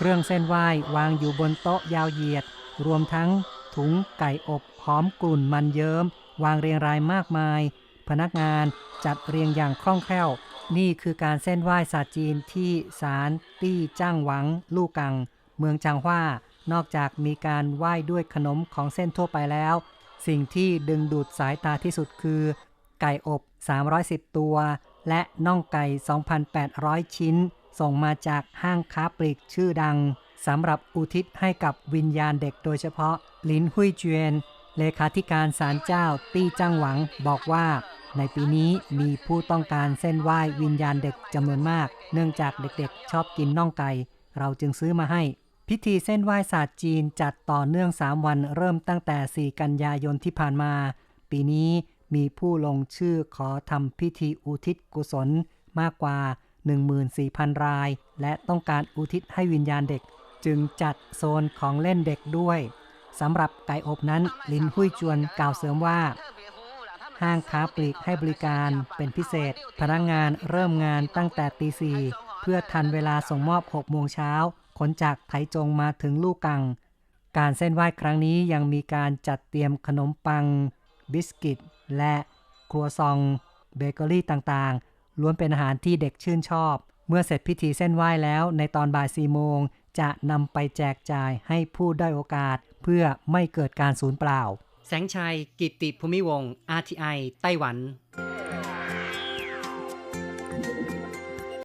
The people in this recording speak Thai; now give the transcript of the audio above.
เครื่องเส้นไหว้วางอยู่บนโต๊ะยาวเหยียด รวมทั้งถุงไก่อบหอมกลุ่นมันเยิ้ม วางเรียงรายมากมาย พนักงานจัดเรียงอย่างคล่องแคล่ว นี่คือการเส้นไหว้ศาสตร์จีนที่ศาลตี้จ้างหวัง ลู่กัง เมืองจางฮว่านอกจากมีการไหว้ด้วยขนมของเส้นทั่วไปแล้ว สิ่งที่ดึงดูดสายตาที่สุดคือ ไก่อบ 310 ตัว และน่องไก่ 2,800 ชิ้น ส่งมาจากห้างค้าปลีกชื่อดังสำหรับอุทิศให้กับวิญญาณเด็กโดยเฉพาะ ลินหุยเจียน เลขาธิการศาลเจ้าตี้จ้างหวังบอกว่า ในปีนี้มีผู้ต้องการเส้นไหว้วิญญาณเด็กจำนวนมาก เนื่องจากเด็กๆ ชอบกินน่องไก่ เราจึงซื้อมาให้ พิธีเส้นไหว้ศาสตร์จีนจัดต่อเนื่อง 3 วันเริ่มตั้งแต่ 4 กันยายนที่ผ่านมา ปีนี้มีผู้ลงชื่อขอทำพิธีอุทิศกุศลมากกว่า 14,000 ราย และต้องการอุทิศให้วิญญาณเด็ก จึงจัดโซนของเล่นเด็กด้วยสำหรับไก่อบนั้นลินหุยจวนกล่าวเสริมว่า ห้างค้าปลีกให้บริการเป็นพิเศษ พนักงงานเริ่มงานตั้งแต่ตีสี่เพื่อทันเวลาส่งมอบ 6 โมงเช้าขนจากไถจงมาถึงลูกกัง การเส้นไหว้ครั้งนี้ยังมีการจัดเตรียมขนมปัง บิสกิต และครัวซองเบเกอรี่ต่างๆ ล้วนเป็นอาหารที่เด็กชื่นชอบ เมื่อเสร็จพิธีเส้นไหว้แล้วในตอนบ่ายสี่โมงจะนำไปแจกจ่ายให้ผู้ได้โอกาส เพื่อไม่เกิดการสูญเปล่า แสงชัย กิตติภูมิวงศ์ RTI ไต้หวัน